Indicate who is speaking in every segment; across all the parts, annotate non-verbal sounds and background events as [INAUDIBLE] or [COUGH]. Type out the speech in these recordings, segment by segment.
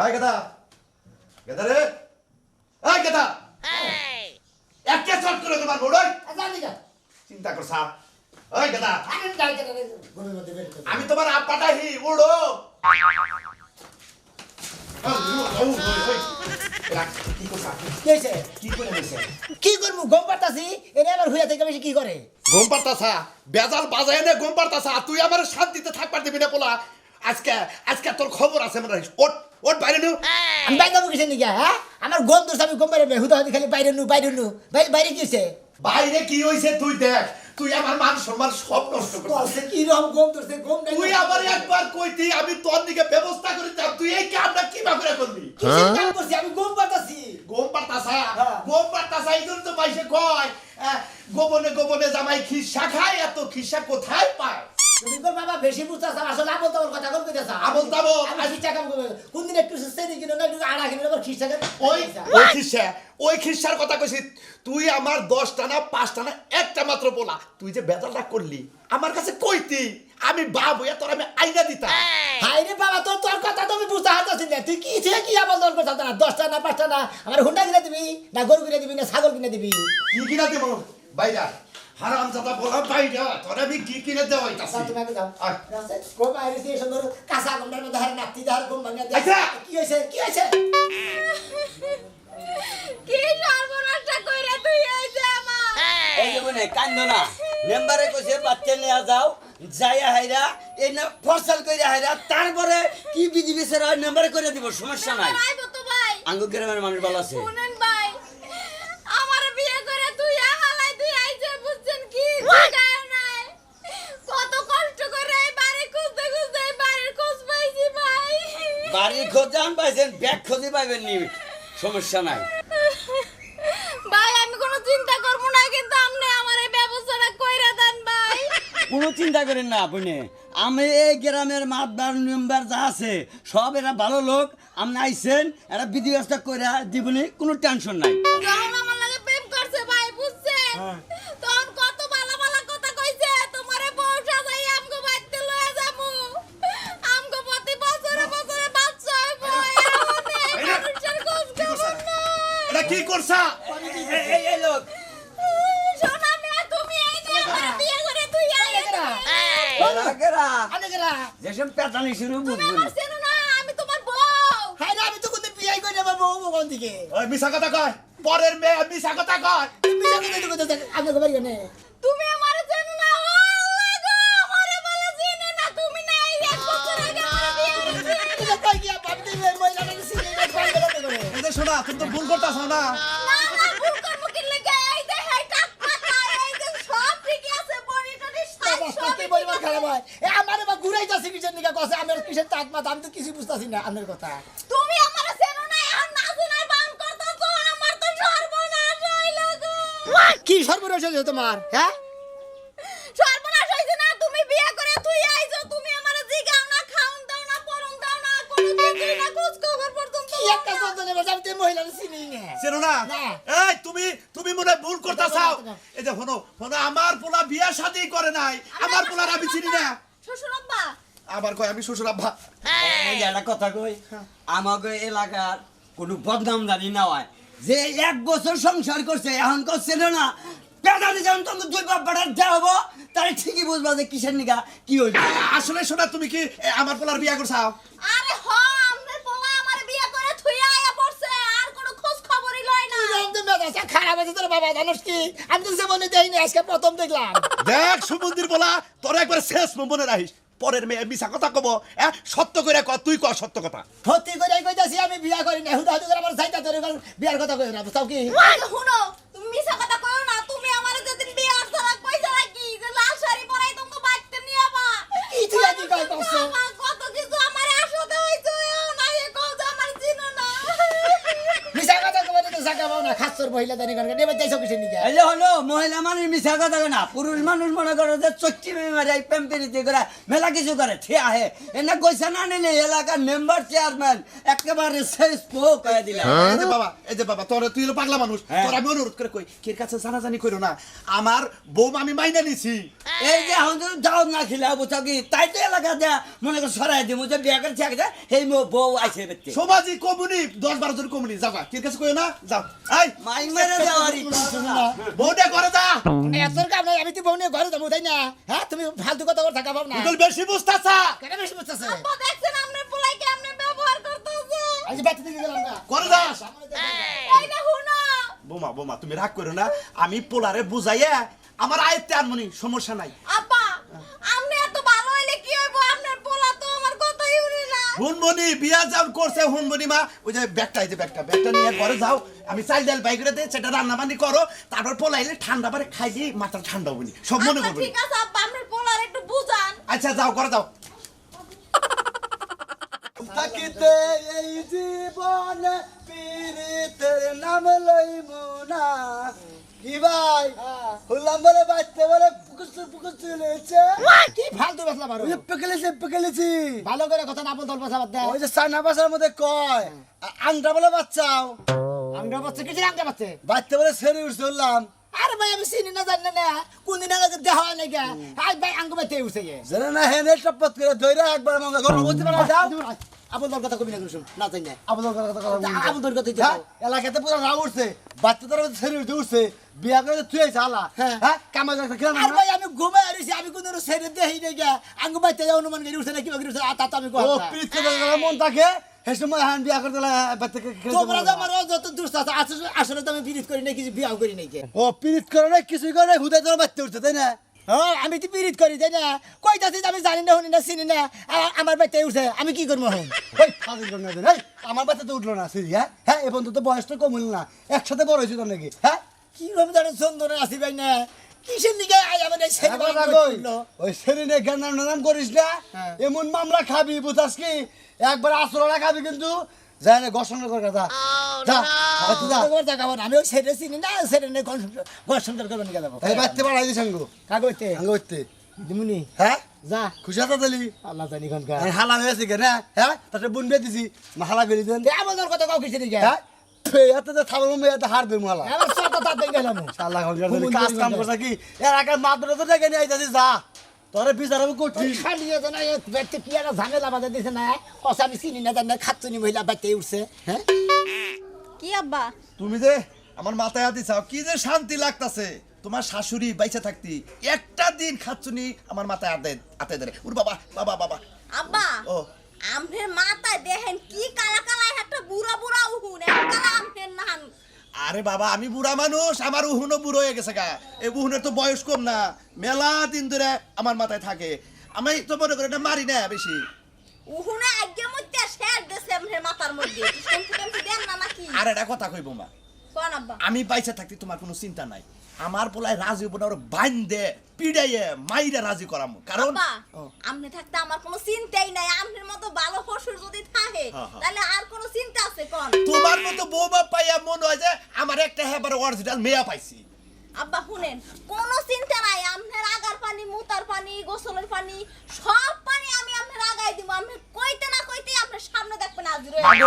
Speaker 1: আয় গেদা গেদা রে। আয় গেদা। একে চট করে তোমার বড়ই চিন্তা ওই গেদা।
Speaker 2: আমি করে
Speaker 1: আমি তোমার আব্বাটা হি উড়ো কি
Speaker 2: করব? গম পাতাছি এনে আবার হুইয়া থেকে বেশি কি করে?
Speaker 1: ঘুম পারতাছা বেজাল বাজায় নে ঘুম পারতাছা তুই আমার শান্তিতে থাকবার দিবি না পোলা। আজকে আজকে তোর খবর আছে মনে হয়। ওট ওট বাইরে নু
Speaker 2: আমি বাইরে যাব কিসের নিকে হ্যাঁ? আমার গম দোষ আমি গম বাইরে নেই হুদা হুদি খালি বাইরে নু বাইরে নু বাইরে বাইরে কি হয়েছে
Speaker 1: বাইরে কি হইছে তুই দেখ তুই আমার মান সম্মান সব নষ্ট করছিস।
Speaker 2: কি রকম গম দোষে গম নাই।
Speaker 1: তুই আমার একবার কইতি আমি তোর দিকে ব্যবস্থা করে তুই এই কামটা কি বা করে করলি?
Speaker 2: কিসের কাম করছি? আমি গম পাতাছি।
Speaker 1: গোম পারতাছা
Speaker 2: হ্যাঁ।
Speaker 1: গোম পারতাছা এই জন্য তো পাইছে কয় গোপনে গোপনে জামাই খিসা খায় এত খিসা কোথায় পায়?
Speaker 2: তুমি কর বাবা বেশি বুঝতাছ আসলে আবল তাবল কথা কল কইতাছ
Speaker 1: আবোল তাবোল।
Speaker 2: আমি খিচা কোন দিন একটু সেরি কিনো না একটু আড়া কিনো আবার খিচা
Speaker 1: ওই ওই খিসা ওই খিসার কথা কইছি তুই আমার দশটা না পাঁচটা না একটা মাত্র বলা তুই যে বেজালটা করলি আমার কাছে কইতি আমি বাপ হইয়া তোর আমি আইনা দিতাম।
Speaker 2: হাই রে বাবা তোর তোর কথা তো আমি বুঝতে হাতাছি না। তুই কি কি আবল তোর কথা না দশটা না পাঁচটা না আমার হুন্ডা কিনে দিবি না গরু কিনে দিবি না ছাগল কিনে দিবি।
Speaker 1: কি কিনা দেব? বাইরা। হারাম জাদা বলা বাইরা তোর আমি কি কিনে দেওয়া হইতাছি?
Speaker 2: তুমি আগে যাও
Speaker 1: আয়।
Speaker 2: গো বাইরে দিয়ে সুন্দর কাঁচা গন্ডার মধ্যে হারে নাতি ধার গম ভাঙা দিয়ে।
Speaker 1: আচ্ছা।
Speaker 2: কি হয়েছে? কি হয়েছে?
Speaker 3: কি সর্বনাশটা কইরা তুই আইছে আমার?
Speaker 4: এই যে মনে কান্দ না। মেম্বারে কইছে বাচ্চা নিয়ে যাও যাইয়া হাইরা এই না ফসল কইরা হাইরা তারপরে কি বিধি বিচার হয় মেম্বারে করে দিব সমস্যা নাই।
Speaker 3: আইবো তো ভাই।
Speaker 4: আঙ্গু গ্রামের মানুষ ভালো আছে।
Speaker 3: শুনেন ভাই আমার বিয়ে করে তুই হালাই তুই আইছে বুঝছেন কি জায়গায় নাই কত কষ্ট করে এই বাড়ি খুঁজতে খুঁজতে এই বাড়ির খোঁজ পাইছি ভাই
Speaker 4: বাড়ির খোঁজান পাইছেন ব্যাগ খোঁজে পাইবেন নি সমস্যা নাই।
Speaker 3: ভাই আমি কোনো চিন্তা করব না কিন্তু আপনি আমার এই ব্যবস্থাটা কইরা দেন ভাই।
Speaker 4: কোনো চিন্তা করেন না আপনি। আমি এই গ্রামের মাতবার মেম্বার যা আছে সব এরা ভালো লোক আপনি আইছেন এরা বিধি ব্যবস্থা করে দিবনি কোনো টেনশন নাই।
Speaker 3: যখন আমার লাগে প্রেম করছে ভাই বুঝছেন তখন কত ভালো ভালো কথা কইছে তোমারে বউ সাজাই আমগো বাড়িতে লয়ে যাব আমগো প্রতি বছরে বছরে বাচ্চা হইবো এখন এই মানুষের খোঁজ খবর নাই
Speaker 1: এটা কি করছা
Speaker 4: এই- এই- এই লোক
Speaker 3: শোনা মেয়ে তুমি এই যে আমার বিয়ে করে তুই আইয়া
Speaker 4: এরা কেরা?
Speaker 2: আনে গেলা
Speaker 4: পেটানি শুরু
Speaker 3: তুমি না। আমি তোমার বউ।
Speaker 2: রে আমি তো কোনদিন বিয়ে করে নেব বউ কোন দিকে
Speaker 1: ওই মিশা কথা কয় পরের মেয়ে মিশা কথা কয়।
Speaker 2: বিয়ে করে দিতে কোথায় আমি তো বাড়ি
Speaker 3: তুমি আমার চেনো না ও আল্লাহ গো আমারে বলে চিনে না তুমি না এই এক বছর আগে আমার বিয়ে হয়েছে
Speaker 2: এটা কই গিয়া ভাবতে মহিলাটাকে সিনে কল করে। করে
Speaker 1: এই শোনা তুমি তো ভুল করতাছ না
Speaker 3: না না ভুল করব কি লেগে এই যে হেই টাক পাতা এই যে সব ঠিকই আছে বডি টডি সব
Speaker 2: অবস্থা
Speaker 3: সব
Speaker 2: কি এ আমার বা ঘুরাই কিসের নিকা কসে আমার কিসের মাথা আমি তো কিছু বুঝতাছি না আমার কথা।
Speaker 3: তুমি আমার চেনো না আর না চেনার বান করতেছো আমার তো সর্বনাশ হইল
Speaker 2: কি সর্বনাশ হয়েছে তোমার হ্যাঁ? একটা তো চিনি না।
Speaker 1: চেনো না। এই তুমি তুমি মনে হয় ভুল করতাছাও এই যে শোনো শোনো আমার পোলা বিয়া শাদি করে নাই। আমার পোলার আমি চিনি না।
Speaker 3: শ্বশুর আব্বা
Speaker 1: আবার কয় আমি শ্বশুর আব্বা
Speaker 4: এই একটা কথা কই আমাকে এলাকার কোনো বদনাম জানি না হয়। যে এক বছর সংসার করছে এখন করছে না পেটানি যেমন তোমার দুই বাপ দেওয়া হব তাহলে ঠিকই বুঝবা যে কিসের নিকা কি হইবে
Speaker 1: আসলে শোনা তুমি কি এ, আমার পোলার বিয়া করছাও?
Speaker 3: আরে আমনের পোলা আমার বিয়ে করে থুইয়া আয়া পড়ছে আর কোনো খোঁজ খবরই লয় না
Speaker 2: আমি তো মেজাজটা খারাপ আছে তোর বাবা জানোস কি? আমি তো জীবনে দেইনি আজকে প্রথম দেখলাম।
Speaker 1: দেখ সুমন্দির বলা তোর একবার শেষ মনে রাখিস। পরের মেয়ে মিশা কথা কব সত্য করে ক তুই ক সত্য কথা।
Speaker 2: সত্যি করে কইতাছি আমি বিয়া করি না হুদা হুদা করে আমার ধরে গেল বিয়ার কথা কই না তাও কি?
Speaker 3: শুনো তুমি মিছা কথা কইও না তুমি আমার যেদিন বিয়ে করছ না কইছ নাকি যে লাল শাড়ি পরাই তুমি বাড়িতে নিয়ে আবা?
Speaker 2: কি তুই আজকে কই খাচ্ছ বছর মহিলা জানি কারণ এবার যাইছো কিসের নিকে
Speaker 4: এই যে হলো মহিলা মানুষ মিশা কথা কয় না পুরুষ মানুষ মনে করে যে চচ্চি মেমারে প্রেম প্রীতি করে মেলা কিছু করে ঠিক আহে। এনে কইসা না নিলে এলাকার মেম্বার চেয়ারম্যান একেবারে শেষ পোক করে দিলাম
Speaker 1: এই যে বাবা এই যে বাবা তোর তুই হলো পাগলা মানুষ।
Speaker 4: হ্যাঁ।
Speaker 1: তোর আমি অনুরোধ করে কই কের কাছে জানাজানি করো না আমার বৌমা আমি মাইনা নিছি।
Speaker 4: এই যে তো দাও না খিলা বুঝা কি? তাই তো এলাকা দেয়া মনে করে সরাই দিব যে বিয়ে করে চেক দেয় সেই মো বউ আইছে বেতে
Speaker 1: সমাজি কমুনি দশ বারো জন কমুনি যাও গা। কের কাছে কই না যাও।
Speaker 4: মেরে
Speaker 1: বউটা যা।
Speaker 2: এত কাম নাই আমি তো বউ নিয়ে ঘরে যাব তাই না? হ্যাঁ তুমি ফালতু কথা বলে থাকা না।
Speaker 1: তুই বেশি বুঝতাছা।
Speaker 2: কেন বেশি বুঝতেছে?
Speaker 3: আব্বা দেখছেন আপনার পোলাই কেমনে ব্যবহার করতেছে?
Speaker 2: আজ বাচ্চা থেকে গেলাম না।
Speaker 1: করে যাস
Speaker 3: এই না। হুনা
Speaker 1: বোমা বোমা তুমি রাগ করো না। আমি পোলারে বুঝাইয়া আমার আয়ত্তে আনমনি সমস্যা নাই।
Speaker 3: আপনি এত শুনে না
Speaker 1: হুনমনি বিয়া যাও করছে হুনমনি মা। ওই যে ব্যাগটা এই যে ব্যাগটা ব্যাগটা নিয়ে ঘরে যাও। আমি চাল ডাল বাইক রে সেটা রান্না বান্নি করো। তারপর পোলাইলে ঠান্ডা পারে খাই দিয়ে মাথা ঠান্ডা হবনি সব মনে
Speaker 3: আচ্ছা
Speaker 1: করব।
Speaker 3: ঠিক আছে আব্বা আপনার পোলার একটু বুঝান।
Speaker 1: আচ্ছা যাও করে যাও।
Speaker 4: থাকিতে এই জীবনে পীড়িতের নাম লইব না। কি ভাই? হলাম বলে বাঁচতে বলে পুকুর পুকুর
Speaker 2: কি ফালতু বেসলা মারো
Speaker 4: পেকেলেছি পেকেলেছি
Speaker 2: ভালো করে কথা না বলতে বসা বাদ দে।
Speaker 4: ওই যে সানা বাসার মধ্যে কয় আংটা বলে বাচ্চাও।
Speaker 2: আমরা বাচ্চা কিছু পারছে
Speaker 4: বাচ্চা বলে সেরে উঠছে উঠলাম
Speaker 2: আরে ভাই আমি চিনি না জানি না। কোন দিন আগে দেওয়া হয় নাকি? আজ ভাই আঙ্গ বাইতে উঠছে
Speaker 4: জানে না হেনে টপত করে ধইরা একবার আমাকে ঘর বলতে পারা যাও।
Speaker 2: আপন তোর কথা কবি না শুন। না জানি না
Speaker 4: আবুল কথা কথা কথা
Speaker 2: আপন তোর কথা
Speaker 4: হ্যাঁ, এলাকাতে পুরো রাগ উঠছে। বাচ্চা তারা ছেড়ে উঠে উঠছে। বিয়া করে তুই ঝালা
Speaker 2: হ্যাঁ।
Speaker 4: হ্যাঁ? কামা যাচ্ছে কেন
Speaker 2: আর ভাই আমি ঘুমাই আরিছি আমি কোন ছেড়ে দেই নাই গে। আঙ্গ বাইতে অনুমান করে উঠছে না কি বাকি উঠছে তা তো আমি
Speaker 4: ও
Speaker 2: কই
Speaker 4: প্রীত মন থাকে। হে সময় বিয়া করে দিলে বাচ্চাকে
Speaker 2: তোমরা
Speaker 4: পারবে
Speaker 2: আমার যত দুষ্ট আছে। আসলে তো আমি করি নাই কিছু বিয়াও করি নাই
Speaker 4: ও প্রীত করে না কিছুই করে হুদাই তোর বাচ্চা উঠছে তাই না?
Speaker 2: আমি তো বিরিত করি তাই না? কইতাছি আমি জানি না শুনি না চিনি না। আমার বাইতে উঠে আমি কি করব
Speaker 4: এই, আমার বাচ্চা তো উঠল না সিরি হ্যাঁ? হ্যাঁ এ পর্যন্ত তো বয়সটা কম হলো না একসাথে বড় হয়েছে তোর নাকি হ্যাঁ?
Speaker 2: কি রকম জানো সুন্দর আসি ভাই না? কিসের
Speaker 4: একবার
Speaker 2: বাড়ি
Speaker 4: ওই, নাম করিস না
Speaker 2: হ্যাঁ।
Speaker 4: এমন মামলা খাবি বুঝাস কি? একবার আসরা খাবি কিন্তু যায় না। ঘর্ষণ করে যা।
Speaker 2: না। আমি চিনি না করবেন গেল
Speaker 4: এই বাচ্চা বাড়াই
Speaker 2: কাগজতে
Speaker 4: আঙ্গু হইতে
Speaker 2: দিমুনি।
Speaker 4: হ্যাঁ?
Speaker 2: যা।
Speaker 4: খুশি তালি
Speaker 2: আল্লাহ জানি কোনকা
Speaker 4: আমি হালা হয়েছে কেন হ্যাঁ? তাতে বুন বেয়ে দিছি হালা করে দেন।
Speaker 2: আমার তোর কথা কাউ কিছু নেই
Speaker 4: হ্যাঁ? হার
Speaker 2: আমার
Speaker 4: তার বিচার আমি করছি।
Speaker 2: খালি এত না ব্যক্তি কি একটা ঝামেলা বাধা দিছে না? কষা আমি চিনি না জানি না খাচ্ছনি মহিলা বাইতে উঠছে হ্যাঁ?
Speaker 3: কি আব্বা?
Speaker 1: তুমি যে আমার মাথায় হাতি চাও কি যে শান্তি লাগতাছে? তোমার শাশুড়ি বাইচে থাকতি একটা দিন খাচ্ছুনি আমার মাথায় আতে আতে ধরে। উর বাবা বাবা বাবা।
Speaker 3: আব্বা
Speaker 1: ও।
Speaker 3: আমনের মাথায় দেখেন কি কালা কালা একটা বুড়া বুড়া উহুন এক কালা আমনের নান
Speaker 1: আরে বাবা আমি বুড়া মানুষ আমার উহুনও বুড়ো হয়ে গেছে গা। এই উহুনের তো বয়স কম না মেলা দিন ধরে আমার মাথায় থাকে। আমি তো মনে করি এটা মারি না বেশি।
Speaker 3: উহুনে আগে মধ্যে মাথার মধ্যে। টেমপু টেমপু দেন না নাকি?
Speaker 1: আর এটা কথা কইব মা।
Speaker 3: কোন
Speaker 1: আমি বাইচে থাকতে তোমার কোনো চিন্তা নাই। আমার পোলায় রাজি হব না ওর বাইন্দে পিড়াইয়ে মাইরে রাজি করামো। কারণ
Speaker 3: আমনে থাকতে আমার কোনো চিন্তাই নাই। আমনের মতো ভালো শ্বশুর যদি থাকে
Speaker 1: হ্যাঁ, হ্যাঁ।
Speaker 3: তাহলে আর কোনো চিন্তা আছে কোন?
Speaker 1: তোমার মতো বৌমা পাইয়া মনে হয় যে আমার একটা হেবার অরিজিনাল মেয়া পাইছি।
Speaker 3: আব্বা শুনেন কোনো চিন্তা নাই। আমনের আগার পানি মুতার পানি গোসলের পানি সব পানি আমি আমনের আগাই দিব। আপনি কইতে না কইতে আপনার সামনে দেখবেন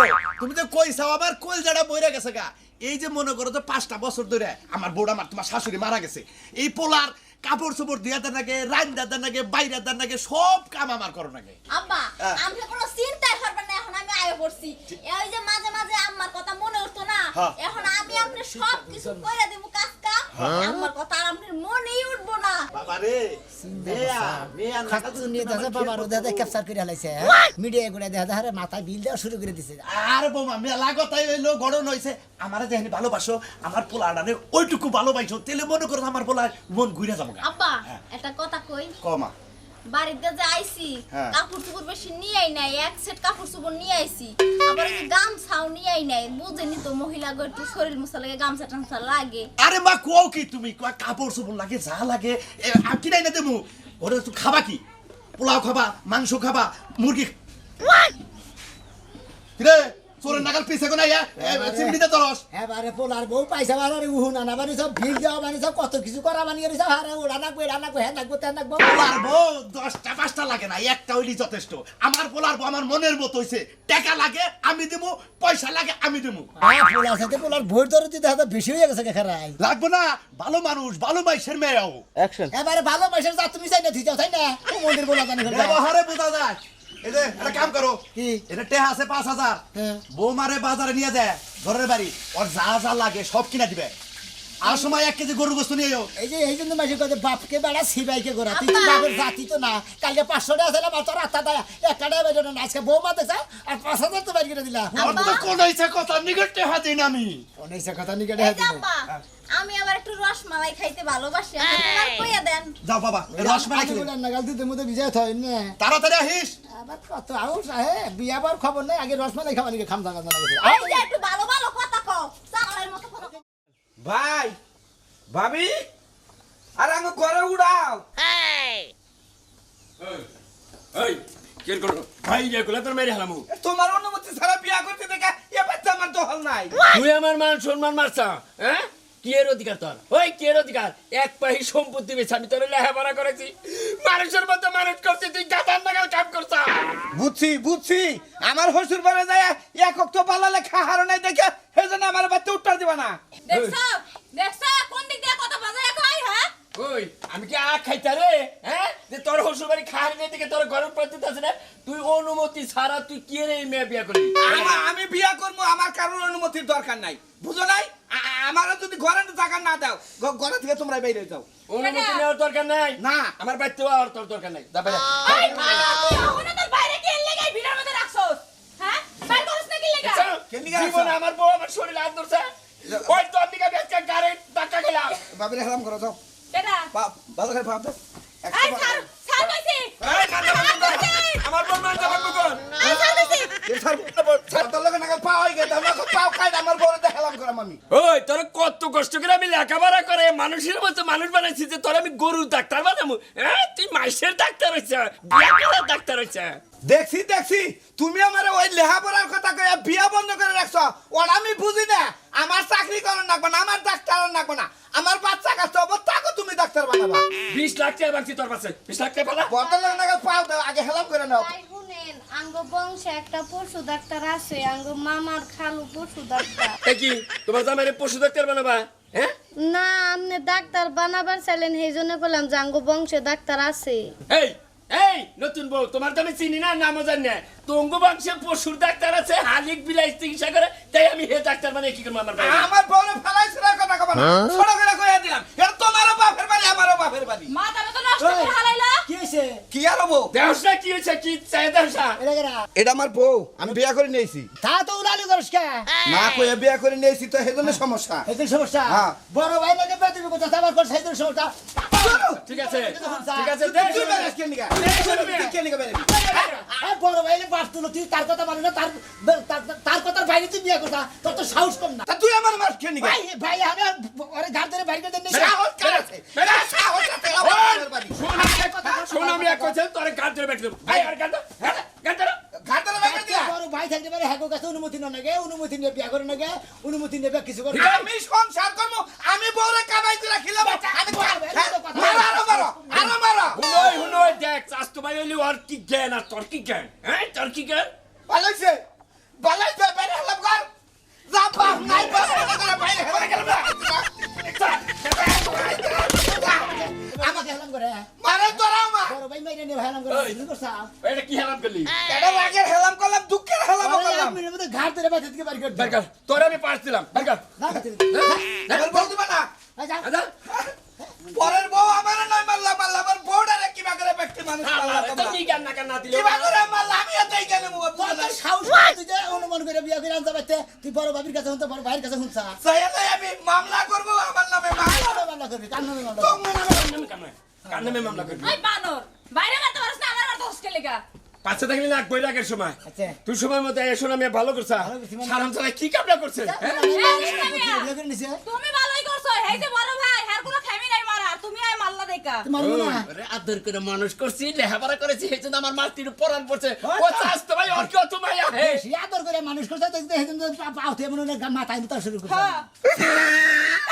Speaker 3: হয়ে
Speaker 1: তুমি তো কইছাও আমার কোল জাড়া বইরা গেছে গা। এই যে মনে করো তো পাঁচটা বছর ধরে আমার বউটা আমার তোমার শাশুড়ি মারা গেছে। এই পোলার কাপড় চোপড় দিয়া দেন রান্না দেন নাকি বাইরে দেন নাকি সব কাম আমার করো নাকি
Speaker 3: আব্বা
Speaker 1: হ্যাঁ।
Speaker 3: আপনি কোনো চিন্তাই করবেন না এখন আমি আয় পড়ছি। এই যে মাঝে মাঝে আম্মার কথা মনে উঠতো না?
Speaker 1: হ্যাঁ।
Speaker 3: এখন আমি আপনি সব কিছু কইরা দেব কাজ কাম আম্মার কথা আর আপনার মনেই উঠবো না।
Speaker 1: বাবা রে মেয়া, মেয়া না
Speaker 2: খাচ্ছনি দাদা বাবার দাদা ক্যাপচার করে হালাইছে মিডিয়া করে দেখা যায় মাথায় বিল দেওয়া শুরু করে দিছে।
Speaker 1: আরে বৌমা মেলা কথাই হইল গড়ন হইছে। আমার যেখানে ভালোবাসো আমার পোলাডারে ওইটুকু ভালোবাসো তেলে মনে করো আমার পোলার মন ঘুরে যাব।
Speaker 3: আব্বা
Speaker 1: হ্যাঁ।
Speaker 3: একটা কথা কই?
Speaker 1: কমা।
Speaker 3: বাড়িতে যে আইছি
Speaker 1: হ্যাঁ।
Speaker 3: কাপড় চোপড় বেশি নিয়ে আই নাই এক সেট কাপড় চোপড় নিয়ে আইছি। আবার যে গামছাও নিয়ে আই নাই বুঝেনি তো মহিলা গো একটু শরীর মশা লাগে গামছা টামছা লাগে।
Speaker 1: আরে মা কও কি তুমি? কয় কাপড় চোপড় লাগে যা লাগে। আর কিনাই না দেবো? ওরে তুই খাবা কি? পোলাও খাবা মাংস খাবা মুরগি কিরে চোরের নাগাল পিছে কোন আইয়া চিমড়িতে তরস।
Speaker 2: এবারে পোলার বউ পয়সা বাড়ারে উহু নানা বানি সব বানি সব কত কিছু করা বানি সব হারে ওড়া নাকবো এড়া নাকবো হ্যাঁ নাকবো তেন নাকবো।
Speaker 1: পোলার বউ দশটা পাঁচটা লাগে না একটা হইলি যথেষ্ট। আমার পোলার বউ আমার মনের মতো হইছে। টাকা লাগে আমি দেবো পয়সা লাগে আমি দেবো
Speaker 2: হ্যাঁ পোলার সাথে পোলার ভোট ধরে দিতে হয়তো বেশি হয়ে গেছে খেরাই
Speaker 1: লাগবো না ভালো মানুষ ভালো মাইসের মেয়েও।
Speaker 2: এবারে ভালো পয়সা যা তুমি চাই না তুই যাও তাই না মন্দির বলা জানি
Speaker 1: ব্যবহারে বোঝা যায়। এই যে একটা কাম করো।
Speaker 2: কি?
Speaker 1: এটা টেহা আছে পাঁচ হাজার।
Speaker 2: হ্যাঁ।
Speaker 1: বৌমারে বাজারে নিয়ে যায় ঘরের বাড়ি। ওর যা যা লাগে সব কিনা দিবে। আর সময় এক কেজি গরু গোস্ত নিয়ে
Speaker 2: এই যে এই জন্য মাসে কথা বাপকে বেড়া সিবাইকে গোড়া তুই তো বাপের জাতি তো না। কালকে পাঁচশো টাকা ছিল আমার তোর আত্মা দেয় একটা টাকা বেজো না। আজকে বউ মাতে চা আর পাঁচ হাজার তো বাইর করে দিলা
Speaker 1: কোন ইচ্ছা কথা নিকট টেহা দিন আমি।
Speaker 2: অনেক কথা নিকে
Speaker 3: এই যে আব্বা, আমি আবার একটু রসমালাই খাইতে ভালোবাসি আপনি কইয়া দেন।
Speaker 1: যাও বাবা এই রসমালাই খেলে
Speaker 2: নাগাল দিতে মধ্যে বিজয় থয় না।
Speaker 1: তাড়াতাড়ি আহিস।
Speaker 2: আবার কত আউস আহে বিয়া বার খবর নাই আগে রসমালাই খাওয়া নিকে খাম থাকা জানা
Speaker 3: এই যে একটু ভালো ভালো কথা কও চালের মতো কথা
Speaker 5: ভাই ভাবি আর আমি ঘরে উড়াও।
Speaker 6: এই। কে করো ভাই যে গুলা তোর মেরে হালামু।
Speaker 5: তোমার অনুমতি ছাড়া বিয়া করতে দেখা এ বাচ্চা আমার দহল নাই।
Speaker 6: তুই আমার মান সম্মান মারছা হ্যাঁ? কি এর অধিকার তোর? ওই কিয়ের অধিকার? এক পাহি সম্পত্তি বেছে আমি তোর লেহাপড়া করেছি। মানুষের মতো মানুষ করছি তুই গাতার নাগাল কাম করছা।
Speaker 5: বুঝছি বুঝছি। আমার হসুর বারে যায় এক তো পালালে খাহারও নাই দেখে সেজন্য আমার বাচ্চা উত্তর দিবা না।
Speaker 3: দেখছ? দেখছ কোন দিক দিয়ে কথা বাজায় কই হ্যাঁ
Speaker 6: ওই আমি কি আখ খাইতা রে? হ্যাঁ? যে তোর শ্বশুর বাড়ি খাওয়ার নিয়ে দিকে তোর ঘরের প্রতি আছে না? তুই অনুমতি ছাড়া তুই কি রে মেয়ে বিয়া করলি?
Speaker 5: আমি বিয়া করব আমার কারোর অনুমতির দরকার নাই। বুঝো নাই? আমার যদি ঘরে টাকা না দাও ঘরে থেকে তোমরা বেরিয়ে যাও।
Speaker 6: অনুমতি নেওয়ার দরকার নাই?
Speaker 5: না।
Speaker 6: আমার বাড়িতে আর তোর দরকার নাই। যা বাইরে।
Speaker 3: তুই ওখানে তোর বাইরে কি এর ভিড়ের মধ্যে রাখছস। হ্যাঁ? বাইর করছ না কি লেগে?
Speaker 5: কেন নিয়ে আসছো?
Speaker 6: আমার বউ আমার শরীরে ধরছে। ওই তো আমি কাছে গাড়ি ধাক্কা খেলাম।
Speaker 5: বাবিরে হেলাম করো যাও। ভালো করে ভাব
Speaker 6: কত কষ্ট করে আমি লেখাপড়া করে মানুষের মতো মানুষ বানাইছি যে তোর আমি গরু ডাক্তার বানাবো। তুই মাইসের ডাক্তার হইছে বিয়া করার ডাক্তার হইছে।
Speaker 5: দেখছি দেখছি। তুমি আমার ওই লেহাপড়ার কথা কয়ে বিয়া বন্ধ করে রাখছো। ওর আমি বুঝি না। আমার চাকরি করার নাকবো না আমার ডাক্তার নাকবো না। আমার বাচ্চা কাছে তাকে তুমি ডাক্তার বানাবা।
Speaker 6: বিশ লাখ টাকা বাকি তোর কাছে। বিশ লাখ টাকা
Speaker 5: বদল পাও দাও আগে হেলাম করে নাও।
Speaker 7: শুনেন আঙ্গ বংশে একটা পশু ডাক্তার আছে আঙ্গ মামার খালু পশু ডাক্তার।
Speaker 6: কি তোমার জামাইরে পশু ডাক্তার বানাবা? হ্যাঁ
Speaker 7: না আপনি ডাক্তার বানাবার চাইলেন সেই জন্য বললাম যে আঙ্গ বংশে ডাক্তার আছে।
Speaker 6: এই এই নতুন বউ তোমার তো আমি চিনি না নামও জানি না। তঙ্গ বংশে পশুর ডাক্তার আছে হালিক বিলাই চিকিৎসা করে তাই আমি হে ডাক্তার মানে কি করব আমার
Speaker 5: আমার বউরে ফেলাইছিল কথা কবা না। ছোট করে কইয়া দিলাম এটা তোমারও বাপের বাড়ি আমারও বাপের বাড়ি।
Speaker 3: মাথাটা তো নষ্ট করে হালাইলা।
Speaker 2: কি
Speaker 5: কি আর
Speaker 6: দেহস কি চাই দেহস
Speaker 2: এটা
Speaker 5: আমার বউ আমি বিয়া করে নিয়েছি
Speaker 2: তা তো উড়ালি করিস কে
Speaker 5: না কইয়া বিয়া করে নিয়েছি তো সেজন্য সমস্যা
Speaker 2: এই সমস্যা
Speaker 5: হ্যাঁ।
Speaker 2: বড় ভাই নাকি বেতবি কথা আবার করছে সেই সমস্যা
Speaker 6: ঠিক আছে ঠিক আছে দেখ
Speaker 5: তুই বেরাস কেন নিগা তুই কেন নিগা বেরাবি
Speaker 2: বড় ভাই বাস তুলো তুই তার কথা মানে না তার তার- তার কথার বাইরে তুই বিয়ে কথা তোর তো সাহস কম না
Speaker 5: তা তুই আমার মার কেন নিগা
Speaker 2: ভাই ভাই আমি ওরে ঘাট ধরে বাইরে দেন
Speaker 5: সাহস কার আছে বেরা সাহস আছে আমার বাপের বাড়ি
Speaker 6: শোন আমি এক কথা তোরে গান ধরে বেঁচে দেবো। ভাই আর গান ধর, গান ধর, গান ধর।
Speaker 5: লাগা দিয়া
Speaker 2: বড় ভাই থাকতে পারে হ্যাঁ কাছে অনুমতি না নাগে অনুমতি নিয়ে বিয়ে করে নাগে অনুমতি নেবে কিছু করে
Speaker 5: আমি সংসার করব আমি বউরে কামাই করে খিলাম আমি
Speaker 2: হ্যাঁ,
Speaker 5: মারো আরও মারো আরও মারো।
Speaker 6: হুনই হুনই দেখ স্বাস্থ্য ভাই হইলি ওর কি জ্ঞান আর তোর কি জ্ঞান? হ্যাঁ তোর কি জ্ঞান?
Speaker 5: ভালোইছে ভালোইছে বেরে হলাম কর যা বাপ নাই বাপ করে বাইরে গেল
Speaker 2: আমাকে হেলাম করে
Speaker 5: মারে তোরাও মা
Speaker 2: বড় ভাই মাইরে নিয়ে হেলাম করে কি করছা
Speaker 6: এটা কি হেলাম করলি
Speaker 5: এটা রাগের হেলাম করলাম দুঃখের হেলাম করলাম
Speaker 2: এক মধ্যে ঘাট ধরে বাইরে থেকে বাড়ি করে
Speaker 6: বের কর আমি পাস দিলাম বের কর
Speaker 2: না খাতে
Speaker 5: বল দিবা না
Speaker 2: আচ্ছা
Speaker 5: পরের বউ আমার নয় মারলা মারলা আমার বউডারে কিবা করে ব্যক্তি মানুষ মারলা
Speaker 6: তো কি জ্ঞান না কেন না দিলে
Speaker 5: কিবা করে মারলা আমি এতই গেলে মুখ
Speaker 2: তোর তো তুই যে অনুমান করে বিয়ে করে আনতে পারতে তুই বড় ভাবির কাছে হুনতে বড় ভাইয়ের কাছে হুনছা
Speaker 5: আমি মামলা করব আমার নামে মামলা
Speaker 2: করবি মামলা
Speaker 6: কান্নামে মামলা করবি।
Speaker 3: ওই বানর! বাইরে মারতে পারছ না আমার মারতে হস্টেল লেগা
Speaker 6: পাঁচটা থাকলে না বই রাখের সময়?
Speaker 2: আচ্ছা।
Speaker 6: তুই সময় মতো এসো আমি ভালো করছা।
Speaker 2: ভালো করছি মানে?
Speaker 6: সারাম ছাড়া কি কামনা করছে? হ্যাঁ?
Speaker 2: করে
Speaker 3: তুমি ভালোই করছ এই যে বড় ভাই হ্যার কোনো খেমি নাই মারা তুমি আয় পাল্লা দেখা।
Speaker 2: মারবো না।
Speaker 6: ওরে আদর করে মানুষ করছি লেহাপড়া করেছি এই জন্য আমার মাটির পরান পড়ছে। ও চাষ তো ভাই ওর হে
Speaker 2: আদর করে মানুষ করছে তো পা- পাওতে মনে মাথায় নিতে শুরু করছে।
Speaker 3: হ্যাঁ। [LAUGHS]